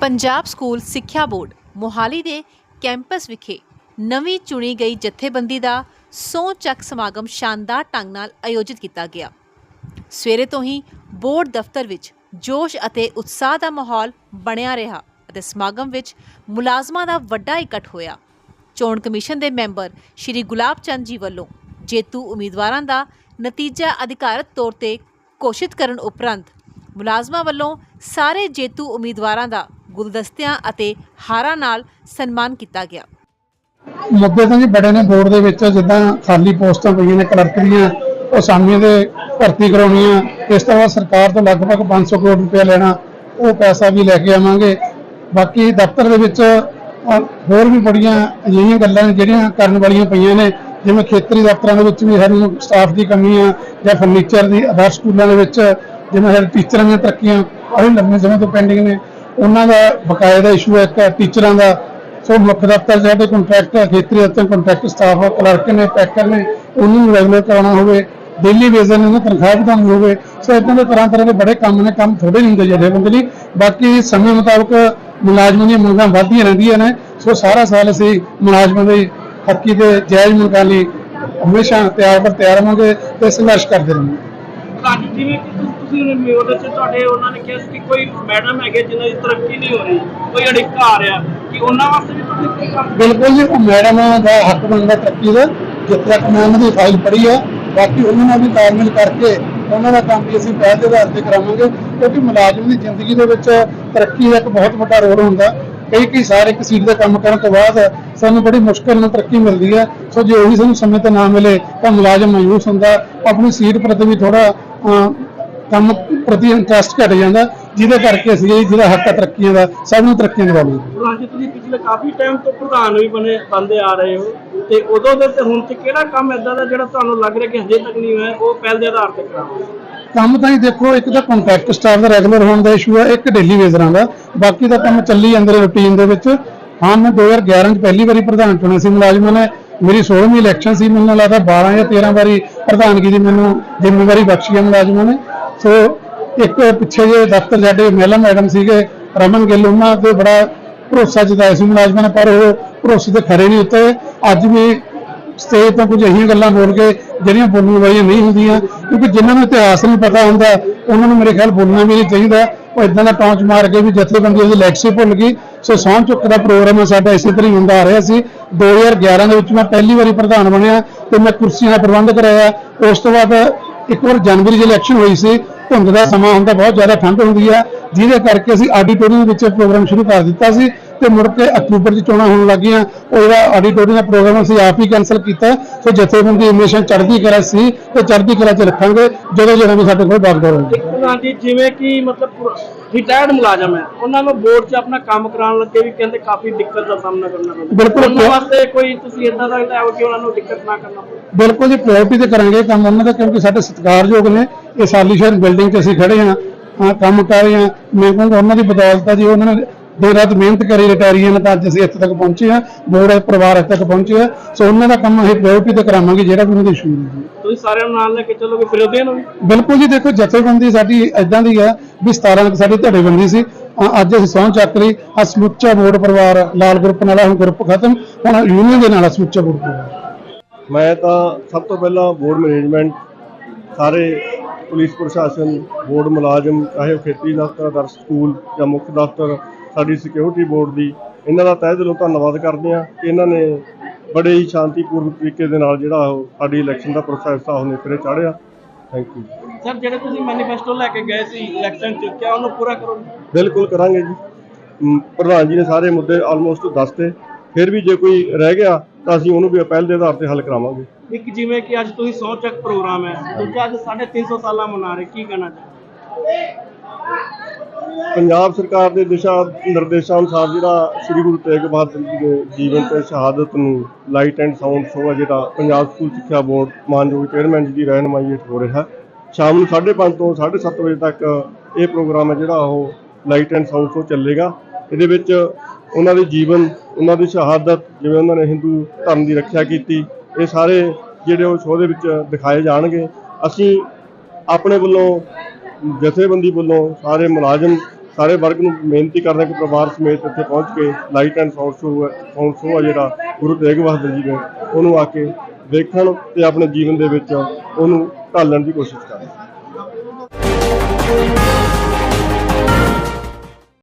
Punjab school ਸਿੱਖਿਆ board, Mohali ਦੇ campus ਵਿਖੇ ਨਵੀਂ ਚੁਣੀ ਗਈ ਜਥੇਬੰਦੀ ਦਾ ਸਹੁੰ ਚੱਕ ਸਮਾਗਮ ਸ਼ਾਨਦਾਰ ਢੰਗ ਨਾਲ ਆਯੋਜਿਤ ਕੀਤਾ ਗਿਆ। ਸਵੇਰੇ ਤੋਂ ਹੀ ਬੋਰਡ ਦਫ਼ਤਰ ਵਿੱਚ ਜੋਸ਼ ਅਤੇ ਉਤਸ਼ਾਹ ਦਾ ਮਾਹੌਲ ਬਣਿਆ ਰਿਹਾ ਅਤੇ ਸਮਾਗਮ ਵਿੱਚ ਮੁਲਾਜ਼ਮਾਂ ਦਾ ਵੱਡਾ ਇਕੱਠ ਹੋਇਆ। ਚੋਣ ਕਮਿਸ਼ਨ ਦੇ ਮੈਂਬਰ ਸ਼੍ਰੀ ਗੁਲਾਬ ਚੰਦ ਜੀ ਵੱਲੋਂ ਜੇਤੂ ਉਮੀਦਵਾਰਾਂ ਦਾ ਨਤੀਜਾ ਅਧਿਕਾਰਤ ਤੌਰ ਤੇ ਘੋਸ਼ਿਤ ਕਰਨ ਉਪਰੰਤ ਮੁਲਾਜ਼ਮਾਂ ਵੱਲੋਂ ਸਾਰੇ ਜੇਤੂ ਉਮੀਦਵਾਰਾਂ ਦਾ ਗੁਲਦਸਤਿਆਂ ਅਤੇ ਹਾਰਾਂ ਨਾਲ ਸਨਮਾਨ ਕੀਤਾ ਗਿਆ। ਮੁੱਦੇ ਤਾਂ ਜੀ ਬੜੇ ਨੇ ਬੋਰਡ ਦੇ ਵਿੱਚ, ਜਿੱਦਾਂ ਖਾਲੀ ਪੋਸਟਾਂ ਪਈਆਂ ਨੇ, ਕਲਰਕ ਦੀਆਂ, ਉਹ ਸਾਮੀਆਂ ਦੇ ਭਰਤੀ ਕਰਾਉਣੀਆਂ। ਇਸ ਤੋਂ ਬਾਅਦ ਸਰਕਾਰ ਤੋਂ ਲਗਭਗ 500 ਕਰੋੜ ਰੁਪਏ ਲੈਣਾ, ਉਹ ਪੈਸਾ ਵੀ ਲੈ ਕੇ ਆਵਾਂਗੇ। ਬਾਕੀ ਦਫ਼ਤਰ ਦੇ ਵਿੱਚ ਹੋਰ ਵੀ ਬੜੀਆਂ ਅਜਿਹੀਆਂ ਗੱਲਾਂ ਨੇ, ਜਿਹੜੀਆਂ ਕਰਨ ਵਾਲੀਆਂ ਪਈਆਂ ਨੇ, ਜਿਵੇਂ ਖੇਤਰੀ ਦਫ਼ਤਰਾਂ ਦੇ ਵਿੱਚ ਵੀ ਸਾਨੂੰ ਸਟਾਫ ਦੀ ਕਮੀ ਆ, ਜਾਂ ਫਰਨੀਚਰ ਦੀ ਆਦਰਸ਼ ਸਕੂਲਾਂ ਦੇ ਵਿੱਚ, ਜਿਵੇਂ ਸਾਡੇ ਟੀਚਰਾਂ ਦੀਆਂ ਤਰੱਕੀਆਂ ਉਹ ਵੀ ਲੰਮੇ ਸਮੇਂ ਤੋਂ ਪੈਂਡਿੰਗ ਨੇ। ਉਹਨਾਂ ਦਾ ਬਕਾਇਦਾ ਇਸ਼ੂ ਹੈ ਇੱਕ ਟੀਚਰਾਂ ਦਾ। ਸੋ ਮੁੱਖ ਦਫ਼ਤਰ ਸਾਡੇ ਕੰਟਰੈਕਟ ਖੇਤਰੀ ਦਫ਼ਤਰ ਕੰਟਰੈਕਟ ਸਟਾਫ ਕਲਰਕ ਨੇ ਪੈਕਰ ਨੇ, ਉਹਨਾਂ ਨੂੰ ਰੈਗੂਲਰ ਕਰਾਉਣਾ ਹੋਵੇ ਡੇਲੀ ਬੇਸਿਸ ਨੇ ਉਹਨਾਂ ਤਨਖਾਹ ਵਧਾਉਣੀ ਹੋਵੇ। ਸੋ ਇਦਾਂ ਦੇ ਤਰ੍ਹਾਂ ਤਰ੍ਹਾਂ ਦੇ ਬੜੇ ਕੰਮ ਨੇ, ਕੰਮ ਥੋੜੇ ਨਹੀਂ ਹੁੰਦੇ ਜਿਹੜੇ ਬੰਦੇ ਲਈ। ਬਾਕੀ ਸਮੇਂ ਮੁਤਾਬਕ ਮੁਲਾਜ਼ਮਾਂ ਦੀਆਂ ਮੰਗਾਂ ਵਧਦੀਆਂ ਰਹਿੰਦੀਆਂ ਨੇ। ਸੋ ਸਾਰਾ ਸਾਲ ਅਸੀਂ ਮੁਲਾਜ਼ਮਾਂ ਦੀ ਹੱਕੀ ਦੇ ਜਾਇਜ਼ ਮੰਗਾਂ ਲਈ ਹਮੇਸ਼ਾ ਤਿਆਰ ਪਰ ਤਿਆਰ ਰਹਾਂਗੇ ਤੇ ਸੰਘਰਸ਼ ਕਰਦੇ ਰਹਾਂਗੇ। ਅੱਜ ਜਿਵੇਂ ਕਿ ਤੁ- ਤੁਸੀਂ ਉਹਨੇ ਉਹਦੇ ਚ ਤੁਹਾਡੇ ਉਹਨਾਂ ਨੇ ਕਿਹਾ ਸੀ ਕਿ ਕੋਈ ਮੈਡਮ ਹੈਗੇ ਜਿਨ੍ਹਾਂ ਦੀ ਤਰੱਕੀ ਨਹੀਂ ਹੋ ਰਹੀ, ਕੋਈ ਅੜਿੱਕਾ ਆ ਰਿਹਾ ਕਿ ਉਹਨਾਂ ਵਾਸਤੇ ਵੀ ਤੁਸੀਂ ਕੋਈ ਕੰਮ ਬਿਲਕੁਲ ਜੀ, ਉਹ ਮੈਡਮ ਦਾ ਹੱਕ ਬਣਦਾ ਤਰੱਕੀ ਦਾ ਜਿਸ ਤੱਕ ਮੈਂ ਉਹਨਾਂ ਦੀ ਫਾਈਲ ਪੜ੍ਹੀ ਆ, ਬਾਕੀ ਉਹਨਾਂ ਨਾਲ ਵੀ ਤਾਲਮੇਲ ਕਰਕੇ ਉਹਨਾਂ ਦਾ ਕੰਮ ਵੀ ਅਸੀਂ ਪਹਿਲ ਦੇ ਆਧਾਰ ਤੇ ਕਰਾਵਾਂਗੇ, ਕਿਉਂਕਿ ਮੁਲਾਜ਼ਮ ਦੀ ਜ਼ਿੰਦਗੀ ਦੇ ਵਿੱਚ ਤਰੱਕੀ ਦਾ ਇੱਕ ਬਹੁਤ ਵੱਡਾ ਰੋਲ ਹੁੰਦਾ। ਕਈ ਕਈ ਸਾਰੇ ਇੱਕ ਸੀਟ ਦਾ ਕੰਮ ਕਰਨ ਤੋਂ ਬਾਅਦ ਸਾਨੂੰ ਬੜੀ ਮੁਸ਼ਕਲ ਨਾਲ ਤਰੱਕੀ ਮਿਲਦੀ ਹੈ ਸੋ ਜੇ ਉਹੀ ਸਾਨੂੰ ਸਮੇਂ ਤੇ ਨਾ ਮਿਲੇ, ਤਾਂ ਮੁਲਾਜ਼ਮ ਮਾਯੂਸ ਹੁੰਦਾ। ਆਪਣੀ ਸੀਟ ਪ੍ਰਤੀ ਵੀ ਥੋੜਾ ਕੰਮ ਪ੍ਰਤੀ ਇੰਟਰਸਟ ਘਟ ਜਾਂਦਾ ਜਿਹਦੇ ਕਰਕੇ ਅਸੀਂ ਇਹ ਜਿਹੜਾ ਹੱਕ ਹੈ ਤਰੱਕੀਆਂ ਦਾ ਸਭ ਨੂੰ ਤਰੱਕੀਆਂ ਦਿਵਾਉਂਦੇ ਤੁਸੀਂ ਪਿਛਲੇ ਕਾਫੀ ਟਾਈਮ ਤੋਂ ਪ੍ਰਧਾਨ ਵੀ ਬਣੇ ਬੰਦੇ ਆ ਰਹੇ ਹੋ ਤੇ ਉਦੋਂ ਦੇ ਤੇ ਹੁਣ ਤੇ ਕਿਹੜਾ ਕੰਮ ਐਦਾਂ ਦਾ ਜਿਹੜਾ ਤੁਹਾਨੂੰ ਲੱਗ ਰਿਹਾ ਕਿ ਹਜੇ ਤੱਕ ਨਹੀਂ ਹੋਇਆ ਉਹ ਪਹਿਲ ਦੇ ਆਧਾਰ ਤੇ ਕਰਾਓ? ਕੰਮ ਤਾਂ ਹੀ ਦੇਖੋ ਇੱਕ ਤਾਂ ਕੰਟਰੈਕਟ ਸਟਾਫ ਦਾ ਰੈਗੂਲਰ ਹੋਣ ਦਾ ਇਸ਼ੂ ਹੈ ਇੱਕ ਡੇਲੀ ਵੇਜ਼ਰਾਂ ਦਾ ਬਾਕੀ ਦਾ ਕੰਮ ਚੱਲੀ ਜਾਂਦੇ ਰੂਟੀਨ ਦੇ ਵਿੱਚ। ਹਾਂ ਮੈਂ 2011 ਚ ਪਹਿਲੀ ਵਾਰੀ ਪ੍ਰਧਾਨ ਚੁਣਿਆ ਸੀ ਮੁਲਾਜ਼ਮਾਂ ਨੇ ਮੇਰੀ 16ਵੀਂ ਇਲੈਕਸ਼ਨ ਸੀ, ਮੈਨੂੰ ਲੱਗਦਾ 12 ਜਾਂ 13 ਵਾਰੀ ਪ੍ਰਧਾਨਗੀ ਦੀ ਮੈਨੂੰ ਜ਼ਿੰਮੇਵਾਰੀ ਬਖਸ਼ੀ ਹੈ ਮੁਲਾਜ਼ਮਾਂ ਨੇ। ਸੋ ਇੱਕ ਪਿੱਛੇ ਜੇ ਦਫ਼ਤਰ ਸਾਡੇ ਮਹਿਲਾ ਮੈਡਮ ਸੀਗੇ, ਰਮਨ ਗਿੱਲ, ਉਹਨਾਂ ਤੇ ਬੜਾ ਭਰੋਸਾ ਜਤਾਇਆ ਸੀ ਮੁਲਾਜ਼ਮਾਂ ਨੇ, ਪਰ ਉਹ ਭਰੋਸੇ ਤੇ ਖਰੇ ਨਹੀਂ ਉੱਤੇ। ਅੱਜ ਵੀ ਸਟੇਜ ਤੋਂ ਕੁਝ ਅਹੀਆਂ ਗੱਲਾਂ ਬੋਲ ਕੇ ਜਿਹੜੀਆਂ ਬੋਲਣ ਵਾਲੀਆਂ ਨਹੀਂ ਹੁੰਦੀਆਂ, ਕਿਉਂਕਿ ਜਿਨ੍ਹਾਂ ਨੂੰ ਇਤਿਹਾਸ ਨਹੀਂ ਪਤਾ ਹੁੰਦਾ, ਉਹਨਾਂ ਨੂੰ ਮੇਰੇ ਖਿਆਲ ਬੋਲਣਾ ਵੀ ਨਹੀਂ ਚਾਹੀਦਾ। ਉਹ ਇਦਾਂ ਦਾ ਟੌਂਚ ਮਾਰ ਕੇ ਵੀ ਜਥੇਬੰਦੀ ਦੀ ਲੈਕਸੀ ਭੁੱਲ ਗਈ। ਸੋ ਸਹੁੰ ਚੁੱਕ ਦਾ ਪ੍ਰੋਗਰਾਮ ਸਾਡਾ, ਇਸੇ ਤਰ੍ਹਾਂ ਹੀ ਹੁੰਦਾ ਆ ਰਿਹਾ ਸੀ। 2011 ਦੇ ਵਿੱਚ ਮੈਂ ਪਹਿਲੀ ਵਾਰੀ ਪ੍ਰਧਾਨ ਬਣਿਆ ਤੇ ਮੈਂ ਕੁਰਸੀਆਂ ਦਾ ਪ੍ਰਬੰਧ ਕਰਾਇਆ। ਉਸ ਤੋਂ ਬਾਅਦ ਇੱਕ ਵਾਰ ਜਨਵਰੀ 'ਚ ਇਲੈਕਸ਼ਨ ਹੋਈ ਸੀ। ਧੁੰਦ ਦਾ ਸਮਾਂ ਹੁੰਦਾ, ਬਹੁਤ ਜ਼ਿਆਦਾ ਠੰਡ ਹੁੰਦੀ ਆ। ਜਿਹਦੇ ਕਰਕੇ ਅਸੀਂ ਆਡੀਟੋਰੀਅਮ ਵਿੱਚ ਪ੍ਰੋਗਰਾਮ ਸ਼ੁਰੂ ਕਰ ਦਿੱਤਾ ਸੀ। ਤੇ ਮੁੜ ਕੇ ਅਕਤੂਬਰ 'ਚ ਚੋਣਾਂ ਹੋਣ ਲੱਗੀਆਂ ਉਹ ਜਿਹੜਾ ਆਡੀਟੋਰੀਅਮ ਦਾ ਪ੍ਰੋਗਰਾਮ ਅਸੀਂ ਆਪ ਹੀ ਕੈਨਸਲ ਕੀਤਾ ਸੋ ਜਥੇਬੰਦੀ ਹਮੇਸ਼ਾ ਚੜ੍ਹਦੀ ਕਲਾ ਸੀ ਤੇ ਚੜ੍ਹਦੀ ਕਲਾ 'ਚ ਰੱਖਾਂਗੇ ਜਦੋਂ ਜਦੋਂ ਵੀ ਸਾਡੇ ਕੋਲ ਬਾਗਡੋਰ ਹੋਵੇ ਪ੍ਰਧਾਨ ਜੀ ਜਿਵੇਂ ਕਿ ਮਤਲਬ ਰਿਟਾਇਰਡ ਮੁਲਾਜ਼ਮ ਹੈ ਉਹਨਾਂ ਨੂੰ ਬੋਰਡ 'ਚ ਆਪਣਾ ਕੰਮ ਕਰਾਉਣ ਲੱਗੇ ਵੀ ਕਹਿੰਦੇ ਕਾਫੀ ਦਿੱਕਤ ਦਾ ਸਾਹਮਣਾ ਕਰਨਾ ਪੈਂਦਾ। ਬਿਲਕੁਲ। ਉਹਨਾਂ ਵਾਸਤੇ ਕੋਈ ਤੁਸੀਂ ਇਦਾਂ ਦਾ ਲਿਆਓ ਕਿ ਉਹਨਾਂ ਨੂੰ ਦਿੱਕਤ ਨਾ ਕਰਨਾ ਪਵੇ। ਬਿਲਕੁਲ ਜੀ ਪ੍ਰਾਇੋਰਟੀ ਤੇ ਕਰਾਂਗੇ ਕੰਮ ਉਹਨਾਂ ਦਾ ਕਿਉਂਕਿ ਸਾਡੇ ਸਤਿਕਾਰਯੋਗ ਨੇ ਇਹ ਸਾਲੀਸ਼ਾਨ ਬਿਲਡਿੰਗ 'ਚ ਅਸੀਂ ਖੜੇ ਹਾਂ ਹਾਂ ਕੰਮ ਕਰ ਰਹੇ ਹਾਂ। ਮੈਂ ਕਹੂੰਗਾ ਉਹਨਾਂ ਦੀ ਬਦੌਲਤ ਆ ਜੀ ਉਹਨਾਂ ਨੇ ਦਿਨ ਰਾਤ ਮਿਹਨਤ ਕਰੀ ਰਿਟਾਇਰੀਆਂ ਨੇ ਤਾਂ ਅੱਜ ਅਸੀਂ ਇੱਥੇ ਤੱਕ ਪਹੁੰਚੇ ਹਾਂ ਬੋਰਡ ਪਰਿਵਾਰ ਇੱਥੇ ਤੱਕ ਪਹੁੰਚੇ ਹਾਂ। ਸੋ ਉਹਨਾਂ ਦਾ ਕੰਮ ਅਸੀਂ ਪ੍ਰਾਇੋਰਟੀ ਤੇ ਕਰਾਵਾਂਗੇ ਜਿਹੜਾ ਵੀ ਉਹਨਾਂ ਦੀ ਇਸ਼ੂ ਤੁਸੀਂ ਸਾਰਿਆਂ ਨੂੰ ਨਾਲ ਲੈ ਕੇ ਚੱਲੋਗੇ ਵਿਰੋਧੀਆਂ ਨੂੰ ਬਿਲਕੁਲ ਜੀ ਦੇਖੋ ਜਥੇਬੰਦੀ ਸਾਡੀ ਇਦਾਂ ਦੀ ਹੈ ਵੀ 17 ਤੱਕ ਸਾਡੀ ਧੜੇਬੰਦੀ ਸੀ। ਅੱਜ ਅਸੀਂ ਸਹੁੰ ਚੱਕ ਲਈ ਆ ਸਮੁੱਚਾ ਬੋਰਡ ਪਰਿਵਾਰ ਲਾਲ ਗਰੁੱਪ ਨਾਲ ਆ, ਹੁਣ ਗਰੁੱਪ ਖਤਮ ਹੁਣ ਯੂਨੀਅਨ ਦੇ ਨਾਲ ਆ ਸਮੁੱਚਾ ਬੋਰਡ ਪਰਿਵਾਰ। ਮੈਂ ਤਾਂ ਸਭ ਤੋਂ ਪਹਿਲਾਂ ਬੋਰਡ ਮੈਨੇਜਮੈਂਟ ਸਾਰੇ ਪੁਲਿਸ ਪ੍ਰਸ਼ਾਸਨ ਬੋਰਡ ਮੁਲਾਜ਼ਮ ਚਾਹੇ ਉਹ ਖੇਤੀ ਦਫ਼ਤਰ ਆਦਰਸ਼ ਸਕੂਲ ਜਾਂ ਮੁੱਖ ਦਫ਼ਤਰ ਸਾਡੀ ਸਿਕਿਉਰਿਟੀ ਬੋਰਡ ਦੀ। ਇਹਨਾਂ ਦਾ ਤਹਿ ਦਿਲੋਂ ਧੰਨਵਾਦ ਕਰਦੇ ਹਾਂ ਕਿ ਇਹਨਾਂ ਨੇ ਬੜੇ ਹੀ ਸ਼ਾਂਤੀਪੂਰਨ ਤਰੀਕੇ ਦੇ ਨਾਲ ਜਿਹੜਾ ਉਹ ਸਾਡੀ ਇਲੈਕਸ਼ਨ ਦਾ ਪ੍ਰੋਸੈਸ ਆ ਉਹ ਨਿਪਰੇ ਚਾੜਿਆ ਥੈਂਕ ਯੂ ਸਰ ਜਿਹੜੇ ਤੁਸੀਂ ਮੈਨੀਫੈਸਟੋ ਲੈ ਕੇ ਗਏ ਸੀ ਇਲੈਕਸ਼ਨ 'ਚ ਕਿਆ ਉਹਨੂੰ ਪੂਰਾ ਕਰੋਗੇ? ਬਿਲਕੁਲ ਕਰਾਂਗੇ ਜੀ। ਪ੍ਰਧਾਨ ਜੀ ਨੇ ਸਾਰੇ ਮੁੱਦੇ ਆਲਮੋਸਟ ਦੱਸਤੇ। ਫਿਰ ਵੀ ਜੇ ਕੋਈ ਰਹਿ ਗਿਆ ਤਾਂ ਅਸੀਂ ਉਹਨੂੰ ਵੀ ਅਪੈਲ ਦੇ ਆਧਾਰ ਤੇ ਹੱਲ ਕਰਾਵਾਂਗੇ। ਇੱਕ ਜਿਵੇਂ ਕਿ ਅੱਜ ਤੁਸੀਂ ਸੌ ਚੱਕ ਪ੍ਰੋਗਰਾਮ ਹੈ ਦੂਜਾ ਅੱਜ 350 ਸਾਲਾਂ ਮਨਾ ਰਹੇ ਕੀ ਕਹਿਣਾ ਚਾਹੁੰਦੇ ਪੰਜਾਬ ਸਰਕਾਰ ਦੇ ਦਿਸ਼ਾ ਨਿਰਦੇਸ਼ਾਂ ਅਨੁਸਾਰ ਜਿਹੜਾ ਸ੍ਰੀ ਗੁਰੂ ਤੇਗ ਬਹਾਦਰ ਜੀ ਦੇ ਜੀਵਨ ਤੇ ਸ਼ਹਾਦਤ ਨੂੰ ਲਾਈਟ ਐਂਡ ਸਾਊਂਡ ਸ਼ੋਅ ਹੈ ਜਿਹੜਾ ਪੰਜਾਬ ਸਕੂਲ ਸਿੱਖਿਆ ਬੋਰਡ ਮਾਨਯੋਗ ਚੇਅਰਮੈਨ ਜੀ ਦੀ ਰਹਿਨਮਾਈ ਹੇਠ ਹੋ ਰਿਹਾ। ਸ਼ਾਮ ਨੂੰ 5:30 ਤੋਂ 7:30 ਵਜੇ ਤੱਕ ਇਹ ਪ੍ਰੋਗਰਾਮ ਹੈ ਜਿਹੜਾ ਉਹ ਲਾਈਟ ਐਂਡ ਸਾਊਂਡ ਸ਼ੋਅ ਚੱਲੇਗਾ। ਇਹਦੇ ਵਿੱਚ ਉਹਨਾਂ ਦੇ ਜੀਵਨ, ਉਹਨਾਂ ਦੀ ਸ਼ਹਾਦਤ, ਜਿਵੇਂ ਉਹਨਾਂ ਨੇ ਹਿੰਦੂ ਧਰਮ ਦੀ ਰੱਖਿਆ ਕੀਤੀ, ਇਹ ਸਾਰੇ ਜਿਹੜੇ ਉਹ ਸ਼ੋਅ ਦੇ ਵਿੱਚ ਦਿਖਾਏ ਜਾਣਗੇ। ਅਸੀਂ ਆਪਣੇ ਵੱਲੋਂ ਜਥੇਬੰਦੀ ਵੱਲੋਂ ਸਾਰੇ ਮੁਲਾਜ਼ਮ, ਸਾਰੇ ਵਰਗ ਨੂੰ ਬੇਨਤੀ ਕਰਦੇ ਕਿ ਪਰਿਵਾਰ ਸਮੇਤ ਇੱਥੇ ਪਹੁੰਚ ਕੇ light and sound show sound show ਆ ਜਿਹੜਾ ਗੁਰੂ ਤੇਗ ਬਹਾਦਰ ਜੀ ਨੇ ਉਹਨੂੰ ਆ ਕੇ ਦੇਖਣ ਤੇ ਆਪਣੇ ਜੀਵਨ ਦੇ ਵਿੱਚ ਉਹਨੂੰ ਢਾਲਣ ਦੀ ਕੋਸ਼ਿਸ਼ ਕਰਨ